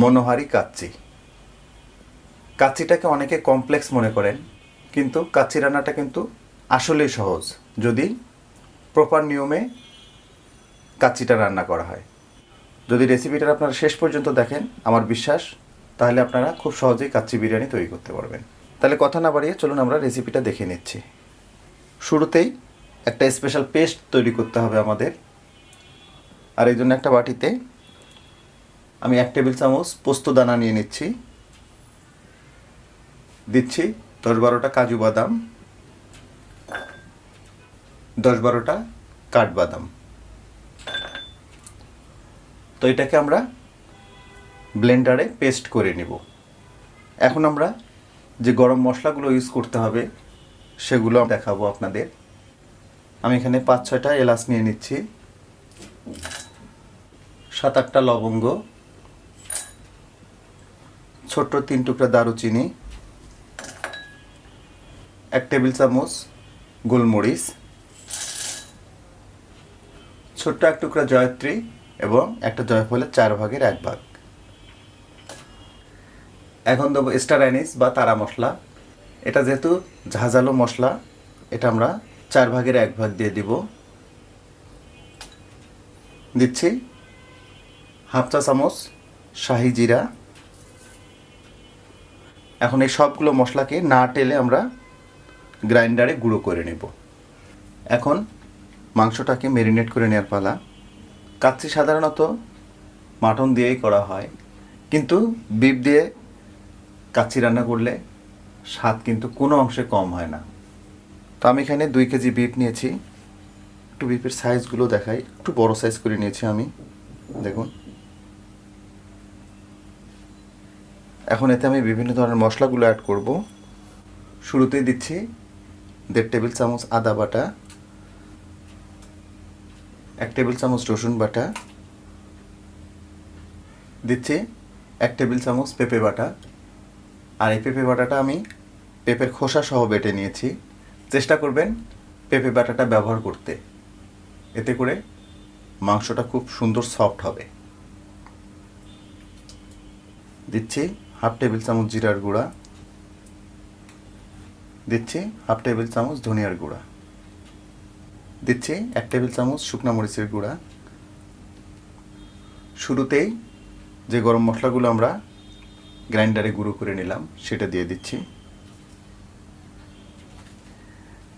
মনোহারি কাচ্চি। কাচ্চিটাকে অনেকে কমপ্লেক্স মনে করেন, কিন্তু কাচ্চি রান্নাটা কিন্তু আসলেই সহজ, যদি প্রপার নিয়মে কাচ্চিটা রান্না করা হয়। যদি রেসিপিটা আপনারা শেষ পর্যন্ত দেখেন, আমার বিশ্বাস, তাহলে আপনারা খুব সহজেই কাচ্চি বিরিয়ানি তৈরি করতে পারবেন। তাহলে কথা না বাড়িয়ে চলুন আমরা রেসিপিটা দেখে নিচ্ছি। শুরুতেই একটা স্পেশাল পেস্ট তৈরি করতে হবে আমাদের। আর এই জন্য একটা বাটিতে আমি এক টেবিল চামচ পোস্ত দানা নিয়ে নিচ্ছি। দিচ্ছি দশ বারোটা কাজু বাদাম, দশ বারোটা কাঠবাদাম তো এটাকে আমরা ব্লেন্ডারে পেস্ট করে নিব। এখন আমরা যে গরম মশলাগুলো ইউজ করতে হবে, সেগুলো দেখাবো আপনাদের। আমি এখানে পাঁচ ছয়টা এলাচ নিয়ে নিচ্ছি, সাত আটটা লবঙ্গ ছোট্ট তিন টুকরা দারুচিনি, এক টেবিল চামচ গোলমরিচ, ছোট্ট এক টুকরা জয়ত্রী এবং একটা জয়ফলের চার ভাগের এক ভাগ। এখন দেবো স্টার অ্যানিস বা তারা মশলা। এটা যেহেতু ঝাঁঝালো মশলা, এটা আমরা চার ভাগের এক ভাগ দিয়ে দিব। দিচ্ছি হাফ চা চামচ শাহি জিরা এখন এই সবগুলো মশলাকে না টেলে আমরা গ্রাইন্ডারে গুঁড়ো করে নেব। এখন মাংসটাকে মেরিনেট করে নেওয়ার পালা। কাচ্চি সাধারণত মাটন দিয়েই করা হয়, কিন্তু বিপ দিয়ে কাচ্চি রান্না করলে স্বাদ কিন্তু কোনো অংশে কম হয় না। তো আমি এখানে দুই কেজি বিফ নিয়েছি। একটু বিপের সাইজগুলো দেখাই, একটু বড় সাইজ করে নিয়েছি আমি। দেখুন। এখন এতে আমি বিভিন্ন ধরনের মশলাগুলো অ্যাড করব। শুরুতেই দিচ্ছি দেড় টেবিল চামচ আদা বাটা, এক টেবিল চামচ রসুন বাটা, দিচ্ছি এক টেবিল চামচ পেঁপে বাটা। আর এই পেঁপে বাটাটা আমি পেঁপের খোসা সহ বেটে নিয়েছি। চেষ্টা করবেন পেঁপে বাটাটা ব্যবহার করতে। এতে করে মাংসটা খুব সুন্দর সফট হবে। দিচ্ছি হাফ টেবিল চামচ জিরার গুঁড়া। দিচ্ছি হাফ টেবিল চামচ ধনিয়ার গুঁড়া। দিচ্ছি এক টেবিল চামচ শুকনা মরিচের গুঁড়া। শুরুতেই যে গরম মশলাগুলো আমরা গ্রাইন্ডারে গুঁড়ো করে নিলাম, সেটা দিয়ে দিচ্ছি।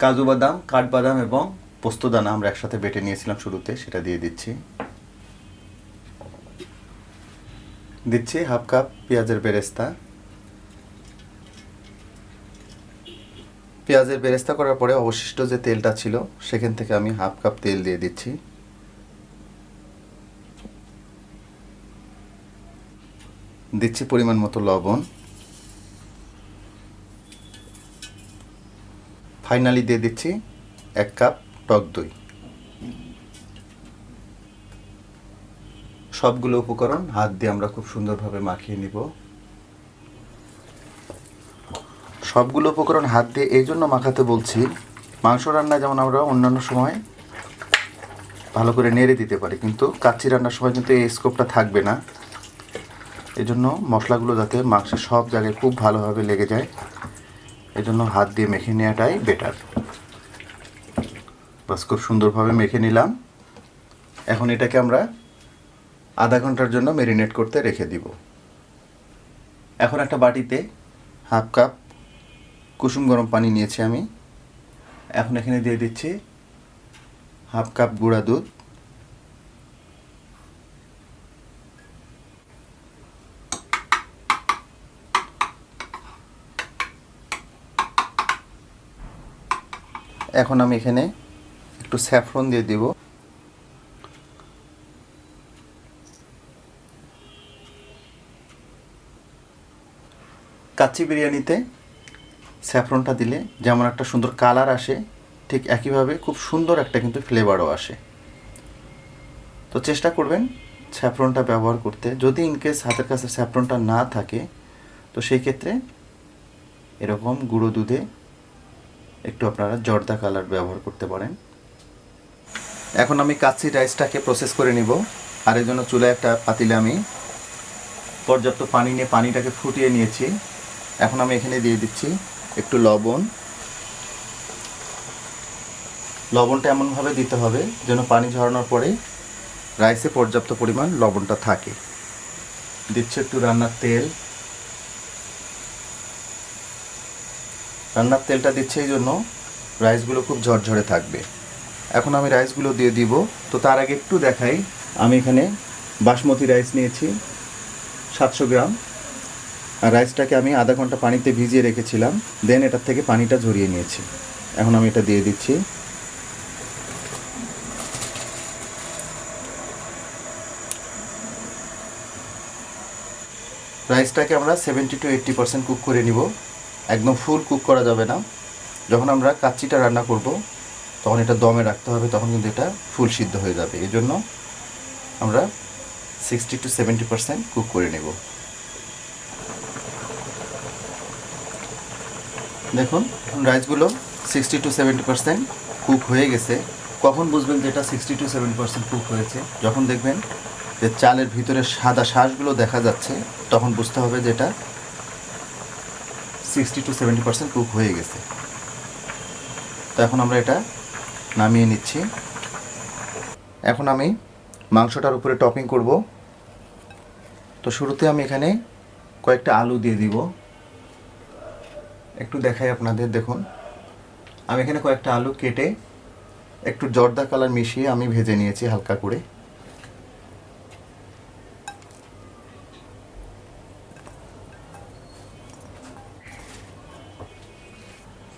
কাজু বাদাম কাঠবাদাম এবং পোস্তদানা আমরা একসাথে বেটে নিয়েছিলাম শুরুতে, সেটা দিয়ে দিচ্ছি। দিচ্ছি হাফ কাপ পেঁয়াজের বেরেস্তা। পেঁয়াজের বেরেস্তা করার পরে অবশিষ্ট যে তেলটা ছিল, সেখান থেকে আমি হাফ কাপ তেল দিয়ে দিচ্ছি। দিচ্ছি পরিমাণ মতো লবণ। ফাইনালি দিয়ে দিচ্ছি এক কাপ টক দই। সবগুলো উপকরণ হাত দিয়ে আমরা খুব সুন্দরভাবে মাখিয়ে নিব। সবগুলো উপকরণ হাত দিয়ে এই জন্য মাখাতে বলছি, মাংস রান্না যেমন আমরা অন্যান্য সময় ভালো করে নেড়ে দিতে পারি, কিন্তু কাচ্চি রান্নার সময় কিন্তু এই স্কোপটা থাকবে না। এই জন্য মশলাগুলো যাতে মাংসের সব জায়গায় খুব ভালোভাবে লেগে যায়, এজন্য হাত দিয়ে মেখে নেওয়াটাই বেটার বাস, খুব সুন্দরভাবে মেখে নিলাম। এখন এটাকে আমরা আধা ঘণ্টার জন্য মেরিনেট করতে রেখে দিব। এখন একটা বাটিতে হাফ কাপ কুসুম গরম পানি নিয়েছি আমি। এখন এখানে দিয়ে দিচ্ছি হাফ কাপ গুঁড়া দুধ। এখন আমি এখানে একটু স্যাফরন দিয়ে দিব। কাচ্চি বিরিয়ানিতে স্যাফরনটা দিলে যেমন একটা সুন্দর কালার আসে, ঠিক একইভাবে খুব সুন্দর একটা কিন্তু ফ্লেভারও আসে। তো চেষ্টা করবেন স্যাফরনটা ব্যবহার করতে। যদি ইনকেস হাতের কাছে স্যাফরনটা না থাকে, তো সেই ক্ষেত্রে এরকম গুঁড়ো দুধে একটু আপনারা জর্দা কালার ব্যবহার করতে পারেন। এখন আমি কাচ্চি রাইসটাকে প্রসেস করে নিব। আর এর জন্য চুলায় একটা পাতিলে আমি পর্যাপ্ত পানি নিয়ে পানিটাকে ফুটিয়ে নিয়েছি। এখন আমি এখানে দিয়ে দিচ্ছি একটু লবণ। লবণটা এমনভাবে দিতে হবে যেন পানি ঝরানোর পরে রাইসে পর্যাপ্ত পরিমাণ লবণটা থাকে। দিচ্ছে একটু রান্নার তেল। রান্নার তেলটা দিচ্ছে এই জন্য রাইসগুলো খুব ঝরঝরে থাকবে। এখন আমি রাইসগুলো দিয়ে দিব। তো তার আগে একটু দেখাই। আমি এখানে বাসমতি রাইস নিয়েছি, সাতশো গ্রাম। আর রাইসটাকে আমি আধা ঘণ্টা পানিতে ভিজিয়ে রেখেছিলাম দেন এটার থেকে পানিটা ঝরিয়ে নিয়েছি। এখন আমি এটা দিয়ে দিচ্ছি। রাইসটাকে আমরা seventy two eighty percent cook করে নিব। একদম ফুল কুক করা যাবে না। যখন আমরা কাচ্চিটা রান্না করব, তখন এটা দমে রাখতে হবে, তখন কিন্তু এটা ফুল সিদ্ধ হয়ে যাবে। এই জন্য আমরা sixty two seventy percent cook করে নেব। দেখুন রাইসগুলো sixty two seventy percent cook হয়ে গেছে। কখন বুঝবেন যে এটা sixty two seventy percent cook হয়েছে? যখন দেখবেন যে চালের ভিতরে সাদা শ্বাসগুলো দেখা যাচ্ছে, তখন বুঝতে হবে যে এটা sixty two seventy percent cook হয়ে গেছে। তো এখন আমরা এটা নামিয়ে নিচ্ছি। এখন আমি মাংসটার উপরে টপিং করব। তো শুরুতে আমি এখানে কয়েকটা আলু দিয়ে দিব। একটু দেখাই আপনাদের, দেখুন। আমি এখানে কয়েকটা আলু কেটে একটু জর্দা কালার মিশিয়ে আমি ভেজে নিয়েছি হালকা করে।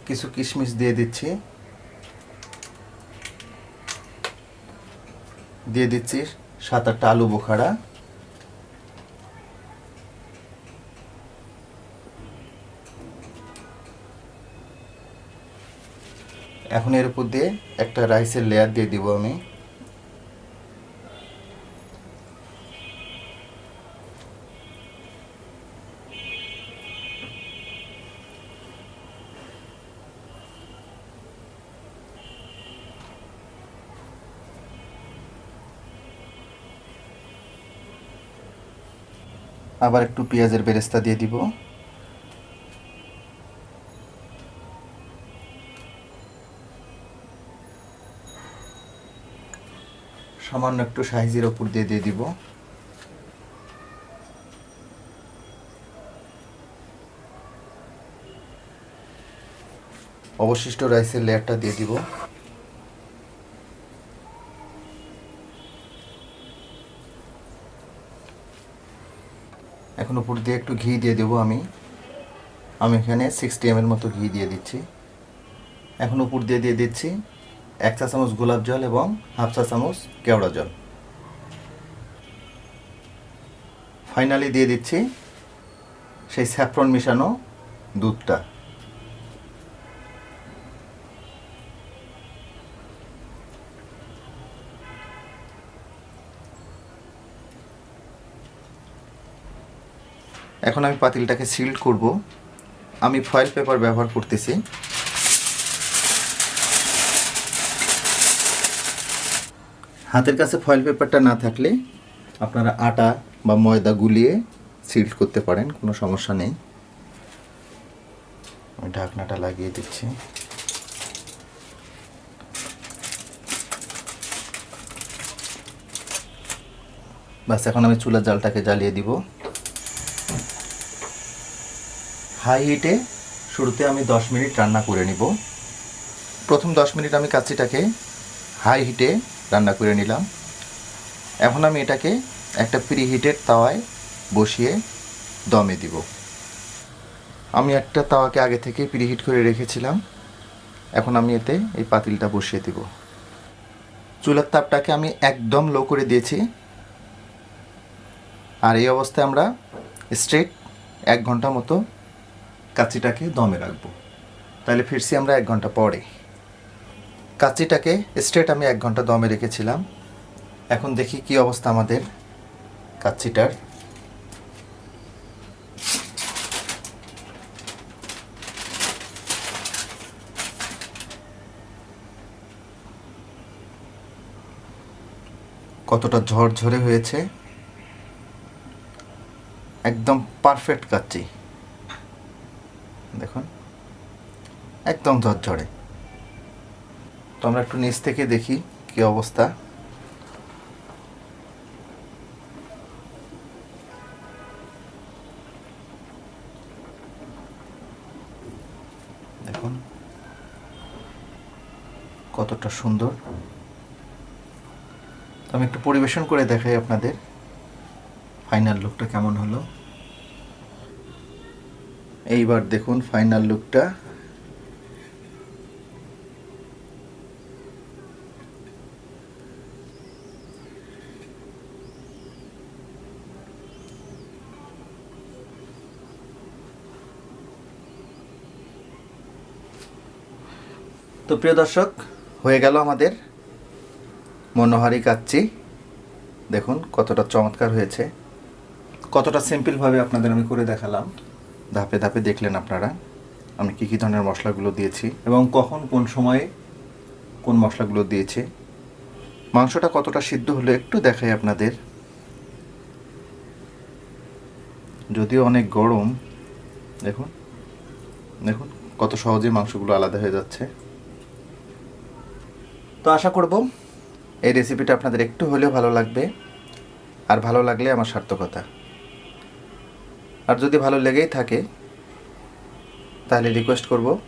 কিছু কিশমিশ দিয়ে দিচ্ছি। দিয়ে দিচ্ছি সাত আটটা আলু বোখারা। এখন এর উপর দিয়ে একটা রাইসের লেয়ার দিয়ে দিব আমি। আবার একটু পেঁয়াজের বেরেস্তা দিয়ে দিব। সামান্য একটু সাইজের ওপর দিয়ে দিয়ে দিব। অবশিষ্ট রাইসের লেয়ারটা দিয়ে দিব। এখন উপর দিয়ে একটু ঘি দিয়ে দেবো আমি। আমি এখানে সিক্সটি এম এর মতো ঘি দিয়ে দিচ্ছি। এখন উপর দিয়ে দিয়ে দিচ্ছি। এক চা চামচ গোলাপ জল এবং হাফ চা চামচ কেওড়া জল। ফাইনালি দিয়ে দিচ্ছি সেই স্যাফরন মিশানো দুধটা। এখন আমি পাতিলটাকে সিল্ড করব। আমি ফয়েল পেপার ব্যবহার করতেছি। হাতের কাছে ফয়েল পেপারটা না থাকলে আপনারা আটা বা ময়দা গুলিয়ে সিল্ড করতে পারেন, কোনো সমস্যা নেই। আমি ঢাকনাটা লাগিয়ে দিচ্ছি। বাস এখন আমি চুলার জালটাকে জ্বালিয়ে দিব। হাই হিটে শুরুতে আমি 10 মিনিট রান্না করে নিব। প্রথম 10 মিনিট আমি কাচ্চিটাকে হাই হিটে রান্না করে নিলাম। এখন আমি এটাকে একটা প্রি হিটের তাওয়ায় বসিয়ে দমে দিব। আমি একটা তাওয়াকে আগে থেকে প্রি হিট করে রেখেছিলাম। এখন আমি এতে এই পাতিলটা বসিয়ে দিব। চুলার তাপটাকে আমি একদম লো করে দিয়েছি। আর এই অবস্থায় আমরা স্ট্রেট এক ঘণ্টা মতো কাচ্চিটাকে দমে রাখব। তাহলে ফিরছি আমরা এক ঘণ্টা পরে। কাচ্চিটাকে স্ট্রেট আমি এক ঘণ্টা দমে রেখেছিলাম। এখন দেখি কি অবস্থা আমাদের কাচ্চিটার কতটা ঝরঝরে হয়েছে। একদম পারফেক্ট কাচ্চি দেখুন, একদম ঝরঝরে। তো আমরা একটু নিচ থেকে দেখি কি অবস্থা। দেখুন। কতটা সুন্দর। তো আমি একটু পরিবেশন করে দেখাই আপনাদের। ফাইনাল লুকটা কেমন হলো। এইবার দেখুন ফাইনাল লুকটা। তো প্রিয় দর্শক, হয়ে গেল আমাদের মনোহারি কাচ্চি। দেখুন কতটা চমৎকার হয়েছে। কতটা সিম্পলভাবে আপনাদের আমি করে দেখালাম। ধাপে ধাপে দেখলেন আপনারা আমি কী কী ধরনের মশলাগুলো দিয়েছি এবং কখন কোন সময়ে কোন মশলাগুলো দিয়েছি। মাংসটা কতটা সিদ্ধ হলো একটু দেখাই আপনাদের। যদিও অনেক গরম, দেখুন দেখুন কত সহজেই মাংসগুলো আলাদা হয়ে যাচ্ছে। তো আশা করব এই রেসিপিটা আপনাদের একটু হলেও ভালো লাগবে, আর ভালো লাগলে আমার সার্থকতা। আর যদি ভালো লেগেই থাকে, তাহলে রিকোয়েস্ট করব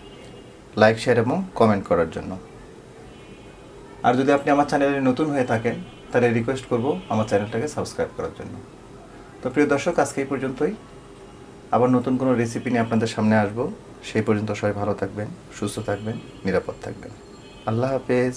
লাইক শেয়ার এবং কমেন্ট করার জন্য। আর যদি আপনি আমার চ্যানেলে নতুন হয়ে থাকেন, তাহলে রিকোয়েস্ট করব আমার চ্যানেলটাকে সাবস্ক্রাইব করার জন্য। তো প্রিয় দর্শক, আজকে এই পর্যন্তই। আবার নতুন কোনো রেসিপি নিয়ে আপনাদের সামনে আসব। সেই পর্যন্ত সবাই ভালো থাকবেন, সুস্থ থাকবেন, নিরাপদ থাকবেন। আল্লাহ হাফেজ।